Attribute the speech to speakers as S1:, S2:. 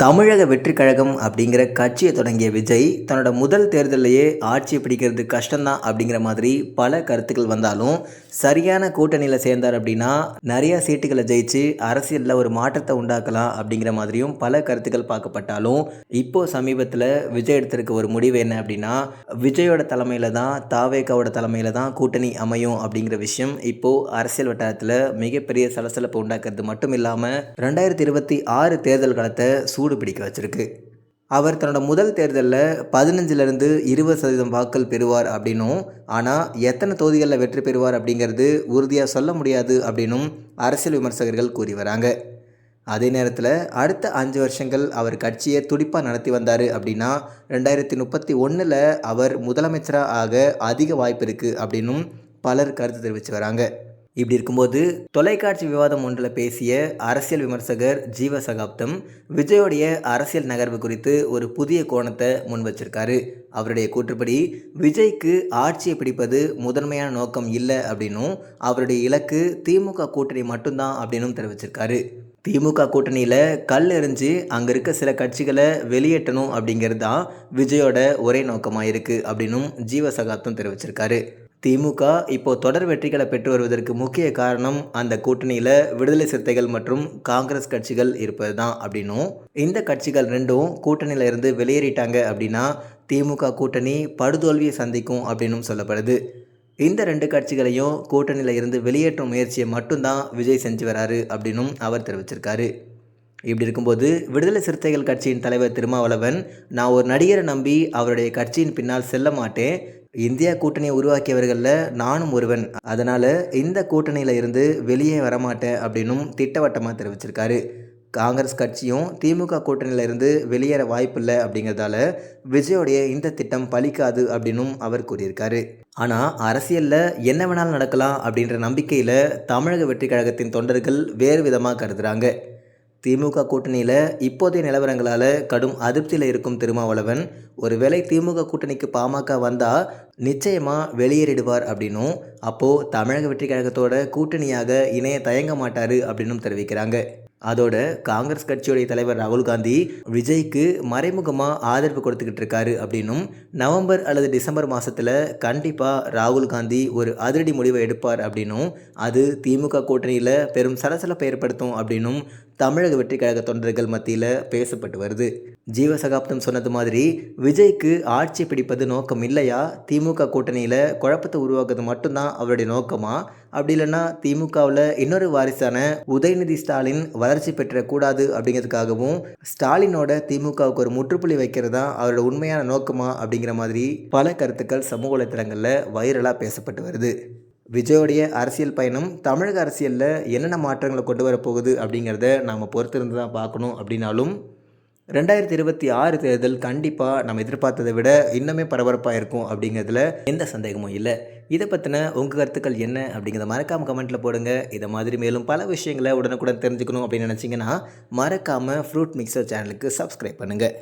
S1: தமிழக வெற்றி கழகம் அப்படிங்கிற கட்சியை தொடங்கிய விஜய் தன்னோட முதல் தேர்தலையே ஆட்சி பிடிக்கிறது கஷ்டம்தான் அப்படிங்கிற மாதிரி பல கருத்துக்கள் வந்தாலும் சரியான கூட்டணியில் சேர்ந்தார் அப்படின்னா நிறைய சீட்டுகளை ஜெயிச்சு அரசியலில் ஒரு மாற்றத்தை உண்டாக்கலாம் அப்படிங்கிற மாதிரியும் பல கருத்துக்கள் பார்க்கப்பட்டாலும் இப்போ சமீபத்தில் விஜய் எடுத்திருக்க ஒரு முடிவு என்ன அப்படின்னா விஜயோட தலைமையில் தான் தாவேகாவோட தலைமையில் தான் கூட்டணி அமையும் அப்படிங்கிற விஷயம் இப்போ அரசியல் வட்டாரத்தில் மிகப்பெரிய சலசலப்பு உண்டாக்குறது மட்டும் இல்லாமல் ரெண்டாயிரத்தி இருபத்தி ஆறு தேர்தல் காலத்தை சூடு பிடிக்க வச்சிருக்கு. அவர் தன்னோட முதல் தேர்தலில் பதினஞ்சிலிருந்து இருபது சதவீதம் வாக்கள் பெறுவார் அப்படின்னும் ஆனால் எத்தனை தொகுதிகளில் வெற்றி பெறுவார் அப்படிங்கிறது உறுதியாக சொல்ல முடியாது அப்படின்னும் அரசியல் விமர்சகர்கள் கூறி வராங்க. அதே நேரத்தில் அடுத்த அஞ்சு வருஷங்கள் அவர் கட்சியை துடிப்பாக நடத்தி வந்தார் அப்படின்னா ரெண்டாயிரத்தி முப்பத்தி ஒன்றில் அவர் முதலமைச்சராக ஆக அதிக வாய்ப்பு இருக்குது அப்படின்னும் பலர் கருத்து தெரிவித்து வராங்க. இப்படி இருக்கும்போது தொலைக்காட்சி விவாதம் ஒன்றில் பேசிய அரசியல் விமர்சகர் ஜீவ சகாப்தம் விஜயோடைய அரசியல் நகர்வு குறித்து ஒரு புதிய கோணத்தை முன் வச்சிருக்காரு. அவருடைய கூற்றுப்படி விஜய்க்கு ஆட்சியை பிடிப்பது முதன்மையான நோக்கம் இல்லை அப்படின்னும் அவருடைய இலக்கு திமுக கூட்டணி மட்டும்தான் அப்படின்னும் தெரிவிச்சிருக்காரு. திமுக கூட்டணியில் கல் எறிஞ்சு அங்கே இருக்க சில கட்சிகளை வெளியேற்றணும் அப்படிங்கிறது தான் விஜயோட ஒரே நோக்கமாக இருக்குது அப்படின்னும் ஜீவ சகாப்தம் தெரிவிச்சிருக்காரு. திமுக இப்போ தொடர் வெற்றிகளை பெற்று வருவதற்கு முக்கிய காரணம் அந்த கூட்டணியில் விடுதலை சிறுத்தைகள் மற்றும் காங்கிரஸ் கட்சிகள் இருப்பது தான் அப்படின்னும். இந்த கட்சிகள் ரெண்டும் கூட்டணியில் இருந்து வெளியேறிட்டாங்க அப்படின்னா திமுக கூட்டணி படுதோல்வியை சந்திக்கும் அப்படின்னும் சொல்லப்படுது. இந்த ரெண்டு கட்சிகளையும் கூட்டணியில் இருந்து வெளியேற்றும் முயற்சியை மட்டும்தான் விஜய் செஞ்சு வராரு அப்படின்னும் அவர் தெரிவிச்சிருக்காரு. இப்படி இருக்கும்போது விடுதலை சிறுத்தைகள் கட்சியின் தலைவர் திருமாவளவன் நான் ஒரு நடிகரை நம்பி அவருடைய கட்சியின் பின்னால் செல்ல மாட்டேன். இந்தியா கூட்டணியை உருவாக்கியவர்களில் நானும் ஒருவன். அதனால் இந்த கூட்டணியில் இருந்து வெளியே வரமாட்டேன் அப்படின்னும் திட்டவட்டமாக தெரிவிச்சிருக்காரு. காங்கிரஸ் கட்சியும் திமுக கூட்டணியில் இருந்து வெளியேற வாய்ப்பில்லை அப்படிங்கிறதால விஜயோடைய இந்த திட்டம் பலிக்காது அப்படின்னும் அவர் கூறியிருக்காரு. ஆனால் அரசியலில் என்ன வேணாலும் நடக்கலாம் அப்படின்ற நம்பிக்கையில் தமிழக வெற்றி கழகத்தின் தொண்டர்கள் வேறு விதமாக கருதுகிறாங்க திமுக கூட்டணியில் இப்போதைய நிலவரங்களால் கடும் அதிருப்தியில் இருக்கும் திருமாவளவன். ஒருவேளை திமுக கூட்டணிக்கு பாமக வந்தால் நிச்சயமாக வெளியேறிடுவார் அப்படின்னும் அப்போது தமிழக வெற்றி கழகத்தோட கூட்டணியாக இணைய தயங்க மாட்டார் அப்படின்னும் தெரிவிக்கிறாங்க. அதோட காங்கிரஸ் கட்சியுடைய தலைவர் ராகுல் காந்தி விஜய்க்கு மறைமுகமாக ஆதரவு கொடுத்துக்கிட்டு இருக்காரு அப்படின்னும் நவம்பர் அல்லது டிசம்பர் மாதத்தில் கண்டிப்பாக ராகுல் காந்தி ஒரு அதிரடி முடிவை எடுப்பார் அப்படின்னும் அது திமுக கூட்டணியில் பெரும் சலசலப்பை ஏற்படுத்தும் அப்படின்னும் தமிழக வெற்றி கழக தொண்டர்கள் மத்தியில் பேசப்பட்டு வருது. ஜீவசகாப்தம் சொன்னது மாதிரி விஜய்க்கு ஆட்சி பிடிப்பது நோக்கம் இல்லையா? திமுக கூட்டணியில் குழப்பத்தை உருவாக்குறது மட்டும்தான் அவருடைய நோக்கமா? அப்படி இல்லைன்னா திமுகவில் இன்னொரு வாரிசான உதயநிதி ஸ்டாலின் வளர்ச்சி பெற்றக்கூடாது அப்படிங்கிறதுக்காகவும் ஸ்டாலினோட திமுகவுக்கு ஒரு முற்றுப்புள்ளி வைக்கிறது தான் அவரோட உண்மையான நோக்கமா அப்படிங்கிற மாதிரி பல கருத்துக்கள் சமூக வலைத்தளங்களில் வைரலாக பேசப்பட்டு வருது. விஜயோடைய அரசியல் பயணம் தமிழக அரசியலில் என்னென்ன மாற்றங்களை கொண்டு வரப்போகுது அப்படிங்கிறத நாம் பொறுத்திருந்து தான் பார்க்கணும் அப்படின்னாலும் ரெண்டாயிரத்தி இருபத்தி ஆறு தேர்தல் கண்டிப்பாக நம்ம எதிர்பார்த்ததை விட இன்னுமே பரபரப்பாக இருக்கும் அப்படிங்கிறதுல எந்த சந்தேகமும் இல்லை. இதை பற்றின உங்கள் கருத்துக்கள் என்ன அப்படிங்கிறத மறக்காமல் கமெண்ட்டில் போடுங்க. இதை மாதிரி மேலும் பல விஷயங்களை உடனுக்குடன் தெரிஞ்சுக்கணும் அப்படின்னு நினச்சிங்கன்னா மறக்காமல் ஃப்ரூட் மிக்சர் சேனலுக்கு சப்ஸ்கிரைப் பண்ணுங்கள்